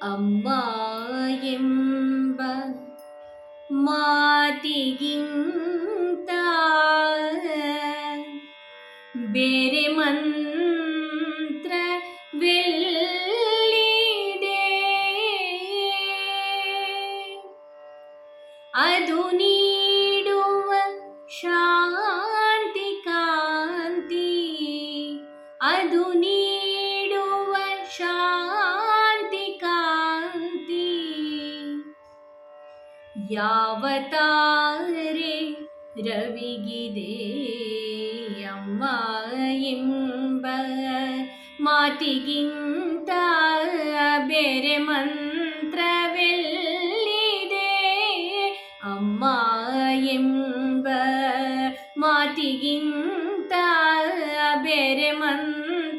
ಅಮ್ಮ ಎಂಬ ಮಾತಿಗಿಂತ ಬೇರೆ ಮಂತ್ರವೆಲ್ಲಿದೆ ಅದು ನೀಡುವ ಯಾವ ತಾರೆ ರವಿಗಿದೆ ಅಮ್ಮ ಎಂಬ ಮಾತಿಗಿಂತ ಬೇರೆ ಮಂತ್ರವೆಲ್ಲಿದೆ? ಅಮ್ಮ ಎಂಬ ಮಾತಿಗಿಂತ ಬೇರೆ ಮಂತ್ರವೆಲ್ಲಿದೆ?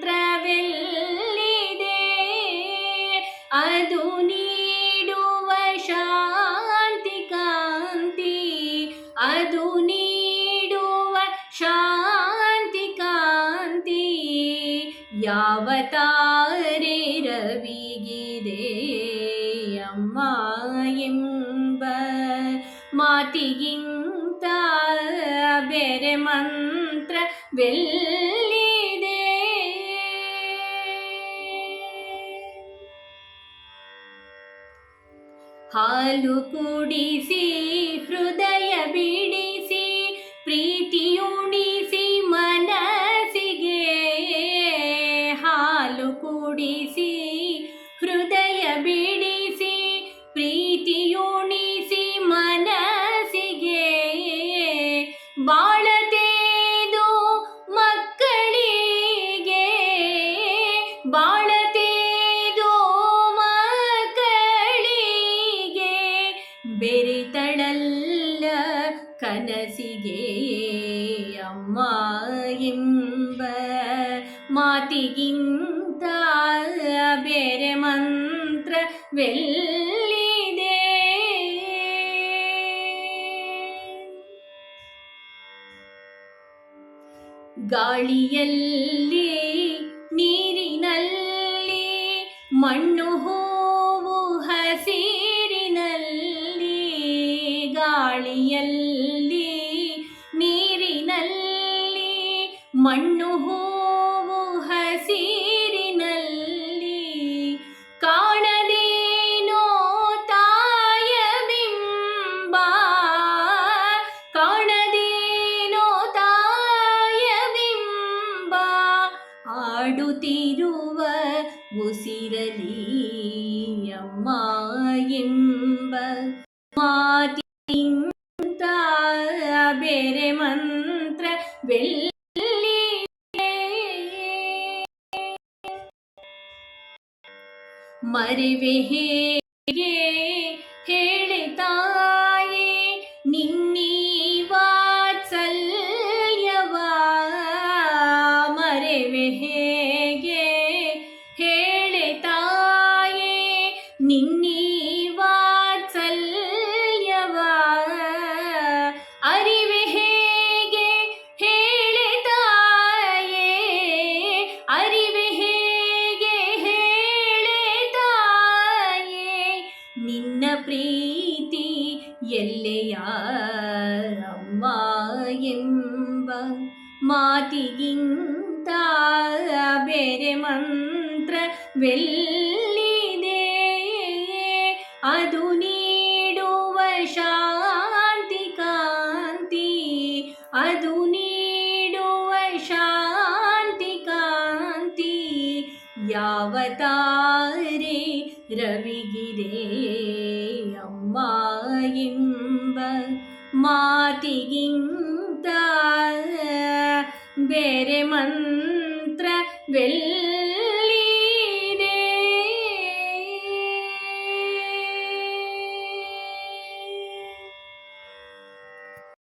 ಅದು ನೀಡುವ ಶಾಂತಿ ಕಾಂತಿ ಯಾವ ತಾರೆ ರವಿಗಿದೆ ಅಮ್ಮ ಎಂಬ ಮಾತಿಗಿಂತ ಬೇರೆ ಮಂತ್ರವೆಲ್ಲಿದೆ ಹಾಲು ಕುಡಿಸಿ ಕುಡಿಸಿ ಹೃದಯ ಬಿಡಿಸಿ ಪ್ರೀತಿಯುಣಿಸಿ ಮನಸ್ಸಿಗೆ ಬಾಳತೇದು ಮಕ್ಕಳಿಗೆ ಬಾಳತೇದು ಮಕ್ಕಳಿಗೆ ಬೆರಿತಳಲ್ಲ ಕನಸಿಗೆ. ಅಮ್ಮ ಎಂಬ ಬೇರೆ ಮಂತ್ರವೆಲ್ಲಿದೆ ಗಾಳಿಯಲ್ಲಿ ನೀರಿನಲ್ಲಿ ಮಣ್ಣು ಹೂವು ಹಸಿರಿನಲ್ಲಿ ಗಾಳಿಯಲ್ಲಿ ನೀರಿನಲ್ಲಿ ಮಣ್ಣು ಹೂವು ಆಡುತ್ತಿರುವ ಉಸಿರಲಿ ಅಮ್ಮ ಎಂಬ ಮಾತಿಂತ ಬೇರೆ ಮಂತ್ರವೆಲ್ಲಿದೆ ಮರೆವೆ ಹೇಗೆ ಪ್ರೀತಿ ಎಲ್ಲೆಯ ಅಮ್ಮ ಎಂಬ ಮಾತಿಗಿಂತ ಬೇರೆ ಮಂತ್ರವೆಲ್ಲಿದೆ? ಅದು ನೀಡುವ ಶಾಂತಿ ಕಾಂತಿ, ಅದು ನೀಡುವ ಶಾಂತಿ ಕಾಂತಿ. ಯಾವ ತಾರೆ ರವಿಗಿದೆ ಎಂಬ ಮಾತಿಗಿಂತ ಬೇರೆ ಮಂತ್ರವೆಲ್ಲಿದೆ